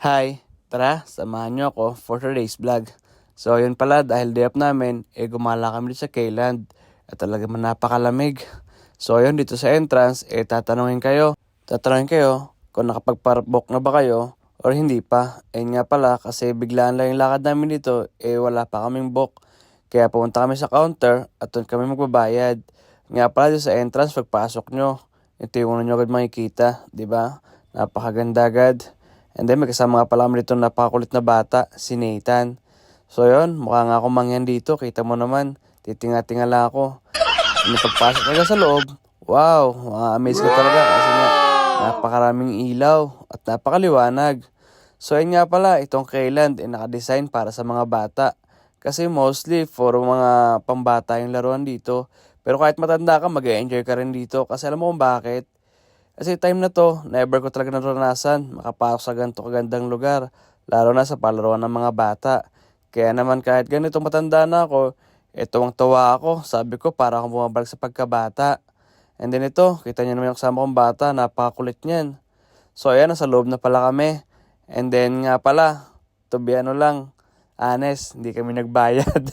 Hi, tara, samahan niyo ako for today's vlog. So, yun pala, dahil day off namin, eh gumala kami dito sa Kayland. At talaga man napakalamig. So, yun, dito sa entrance, eh tatanungin kayo. Tatanungin kayo kung nakapagparbook na ba kayo or hindi pa. Eh nga pala, kasi biglaan lang yung lakad namin dito, eh wala pa kaming book. Kaya pumunta kami sa counter at doon kami magbabayad. Nga pala dito sa entrance, pagpasok nyo, ito yung una nyo agad makikita, di ba? Napakaganda agad. And then may kasama nga pala kami dito napakakulit na bata, si Nathan. So yun, mukha nga akong mangyan dito, kita mo naman, titinga-tinga ako. Yung pagpasok talaga sa loob, wow, ma-amaze ka talaga kasi nga napakaraming ilaw at napakaliwanag. So yun nga pala, itong Kayland ay nakadesign para sa mga bata. Kasi mostly for mga pambata yung laruan dito. Pero kahit matanda ka, mag enjoy ka rin dito. Kasi alam mo kung bakit? Kasi time na to, never ko talaga naranasan makapasok sa ganito kagandang lugar. Lalo na sa palaruan ng mga bata. Kaya naman kahit ganito matanda na ako, eto ang tawa ako. Sabi ko para akong bumabalik sa pagkabata. And then ito, kita niyo naman yung kasama kong bata, napakakulit niyan. So ayan, nasa loob na pala kami. And then nga pala, to be ano lang, honest, hindi kami nagbayad.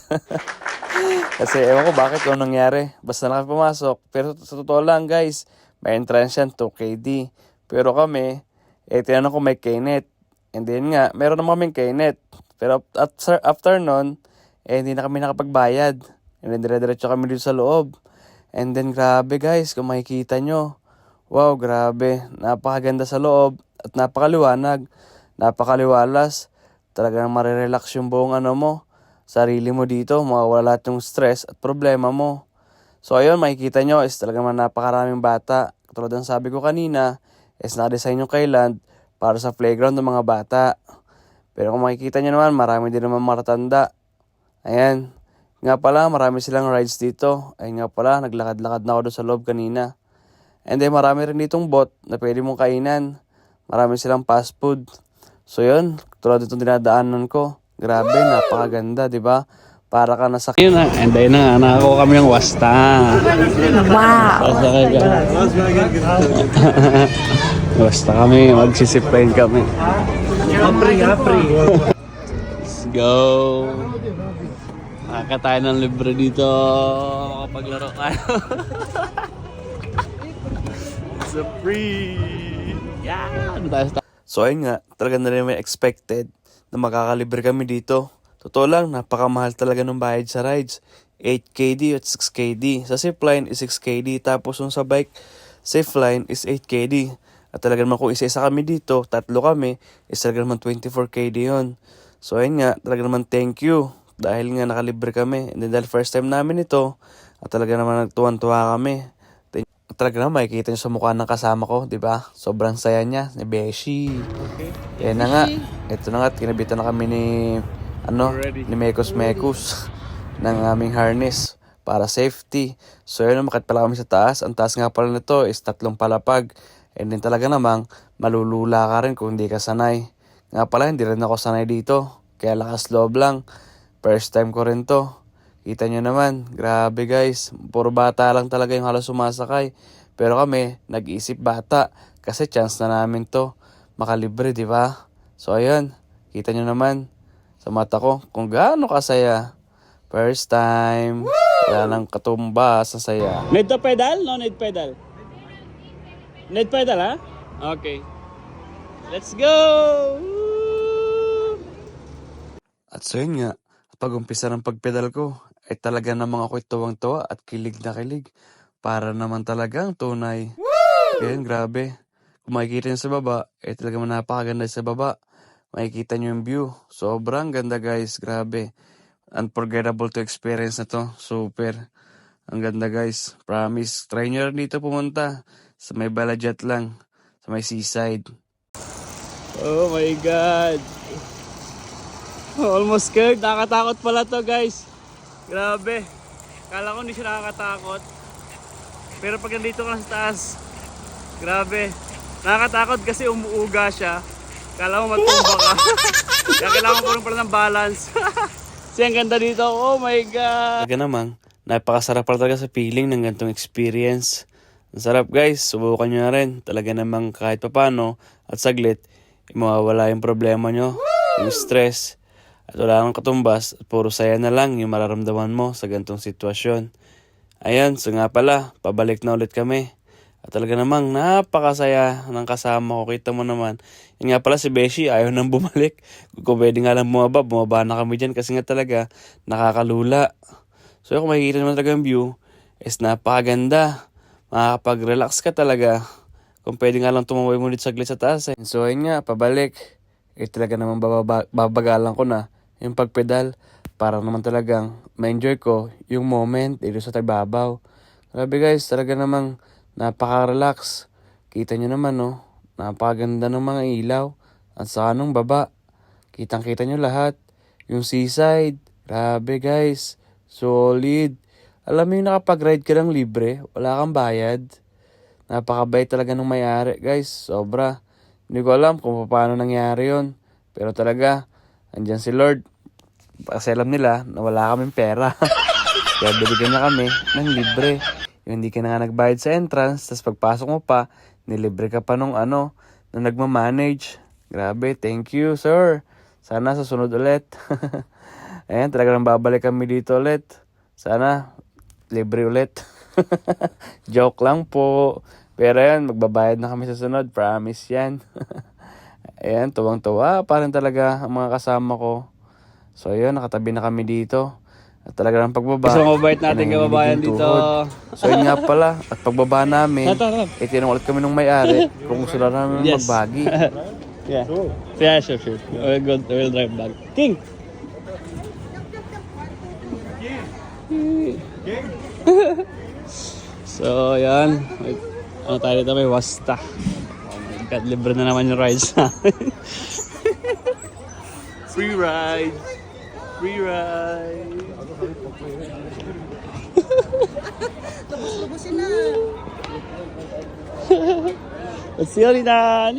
Kasi ewan ko bakit kung nangyari. Basta na kami pumasok. Pero sa totoo lang guys, may entrance yan 2KD. Pero kami, eh tinanong ko may KNet. And then nga, meron naman kaming KNet. Pero after, after nun, eh hindi na kami nakapagbayad. And then dire-diretso kami dito sa loob. And then grabe guys, kung makikita nyo. Wow, grabe. Napakaganda sa loob at napakaliwanag. Napakaliwalas. Talagang marirelax yung buong ano mo. Sarili mo dito, mawawala lahat yung stress at problema mo. So ayun, makikita nyo is talagang napakaraming bata. Katulad ng sabi ko kanina, is nakadesign yung kailand para sa playground ng mga bata. Pero kung makikita nyo naman, marami din naman matatanda. Ayan. Nga pala, marami silang rides dito. Ayun nga pala, naglakad-lakad na ako doon sa loob kanina. And then marami rin ditong bot na pwede mong kainan. Marami silang fast food. So yun, tulad itong dinadaanan ko. Grabe, napakaganda, di ba? Para ka nasa... Yun na, and then na, nakakuha kami ng wasta. Wow! Pasakay ka. Basta kami, magsisipline kami. Apri, apri. Let's go! Nakakatayo ng libre dito. Makapaglaro tayo. It's a free! Yan! So ayun nga, talaga na rin may expected na makakalibre kami dito. Totoo lang, napakamahal talaga ng bayad sa rides. 8KD at 6KD. Sa zipline is 6KD. Tapos yung sa bike, zipline is 8KD. At talaga naman kung isa-isa kami dito, tatlo kami, is talaga naman 24KD yun. So ayun nga, talaga naman thank you. Dahil nga nakalibre kami. And then dahil first time namin ito, at talaga naman nagtuwan-tuwa kami. At talaga naman makikita nyo sa mukha ng kasama ko, di ba? Sobrang saya niya, ni Beshi. Yan na nga. Ito na nga, kinabitan na kami ni, ano, ni Mekos Mekos ng aming harness para safety. So yun, umakit pala kami sa taas. Ang taas nga pala nito is tatlong palapag. And then talaga namang malulula ka rin kung hindi ka sanay. Nga pala, hindi rin ako sanay dito. Kaya lakas loob lang. First time ko rin to. Kita nyo naman, grabe guys. Puro bata lang talaga yung halos sumasakay. Pero kami, nag-iisip bata. Kasi chance na namin to. Makalibre, di ba? So ayun, kita nyo naman sa mata ko kung gaano kasaya. First time. Wala nang katumbas sa saya. Need to pedal? No need pedal? Need pedal ha? Okay. Let's go! At so yun nga, pag umpisa ng pagpedal ko, ay talaga namang ako'y tuwang-tuwa at kilig na kilig. Para naman talagang tunay. Kaya grabe. Kung makikita nyo sa baba, ay talagang napakaganda sa baba. Makikita nyo yung view. Sobrang ganda guys, grabe. Unforgettable to experience na to. Super. Ang ganda guys. Promise. Try nyo rin dito pumunta. Sa may Balajat lang. Sa may seaside. Oh my God. Almost scared. Nakakatakot pala to guys. Grabe. Kala ko hindi siya nakakatakot. Pero pag nandito ka sa taas, grabe. Nakakatakot kasi umuuga siya. Kala mo matumba ka. Kaya kailangan ko pala ng balance. Kasi ang ganda dito. Oh my God. Talaga namang, napakasarap pala talaga sa feeling ng ganitong experience. Ang sarap guys, subukan nyo na rin. Talaga namang kahit papano at saglit, mawawala yung problema nyo, yung stress, at wala kang katumbas, at puro saya na lang yung mararamdaman mo sa gantong sitwasyon. Ayan, so nga pala, pabalik na ulit kami. At talaga namang napakasaya ng kasama ko. Kita mo naman. Yun nga pala si Beshi, ayaw nang bumalik. Kung pwede nga lang bumaba, bumaba na kami dyan kasi nga talaga nakakalula. So kung makikita naman talaga yung view, is napakaganda. Makakapag-relax ka talaga. Kung pwede nga lang tumaway mo dito saglit sa taas. Eh. So ayun nga, pabalik. Eh talaga naman bababa, babagalan ko na yung pagpedal para naman talagang ma-enjoy ko yung moment dito sa Tagbabaw. Grabe guys, talaga namang napaka-relax. Kita nyo naman no, napakaganda ng mga ilaw. At sa anong baba, kitang-kita nyo lahat. Yung seaside, grabe guys, solid. Alam mo yung nakapag-ride ka lang libre, wala kang bayad. Napakabait talaga ng may-ari guys, sobra. Hindi ko alam kung paano nangyari yon Pero talaga, andyan si Lord. Kasi alam nila na wala kaming pera. Kaya binigyan niya kami ng libre. Yung hindi ka na nga nagbayad sa entrance, tapos pagpasok mo pa, nilibre ka pa nung ano, na nagmamanage. Grabe, thank you, sir. Sana sa sunod ulit. Ayan, talaga nang babalik kami dito ulit. Sana, libre ulit. Joke lang po. Pero yan, magbabayad na kami sa sunod. Promise yan. Ayan, tuwang-tuwa pa rin talaga ang mga kasama ko. So ayun, nakatabi na kami dito. At talaga ng pagbaba. Isang mabait natin kababayan dito. tuhod. So yun nga pala, at pagbaba namin, eh tinanong ulit kami nung may-ari kung gusto na namin Yes. magbagi. Yeah. Yeah, sure, sure. We'll, go, we'll drive back. King! so, yan. May- Ano tayo dito? May wasta. Oh my God, libre na naman yung rides namin. Free ride! Free ride! Let's see ulit na!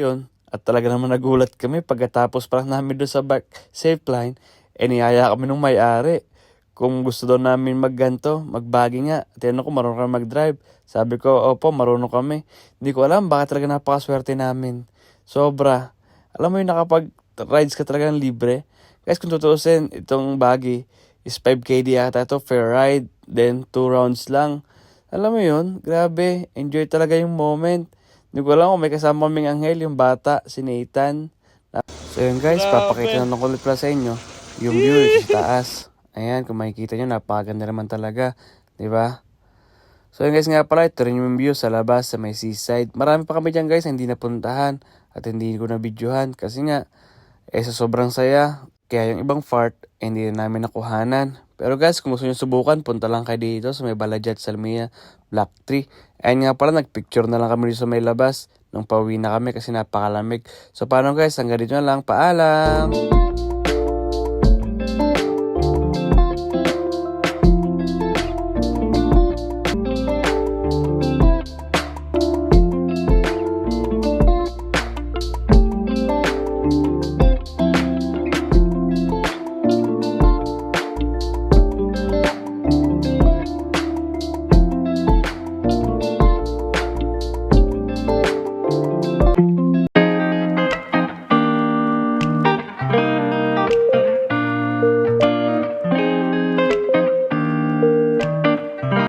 Yun. At talaga naman nagulat kami pagkatapos pa namin doon sa back safe line, eh niyaya kami nung may-ari. Kung gusto daw namin magganto, magbagi nga. Tinanong ko, marunong mag-drive. Sabi ko, opo, marunong kami. Hindi ko alam, bakit talaga napakaswerte namin. Sobra. Alam mo yung nakapag-rides ka talaga ng libre. Guys, kung tutuusin, itong bagi is 5KD yata ito, fair ride. Then, 2 rounds lang. Alam mo yun, grabe. Enjoy talaga yung moment. Hindi ko alam kung may kasama kaming anghel, yung bata, si Nathan. So yun guys, papakita na ko ulit pala sa inyo yung view sa taas. Ayan, kung makikita nyo, napakaganda naman talaga. 'di ba? So yun guys nga pala, ito rin yung view sa labas sa may seaside. Marami pa kami dyan guys na hindi napuntahan at hindi ko na videohan kasi nga, eh sa sobrang saya, kaya yung ibang fart, eh, hindi na namin nakuhanan. Pero guys, kung gusto nyo subukan, punta lang kayo dito sa may Balajat Salmia Black Tree. Ayun nga pala, nagpicture na lang kami dito sa may labas nung pauwi na kami kasi napakalamig. So paano guys, hanggang dito na lang. Paalam!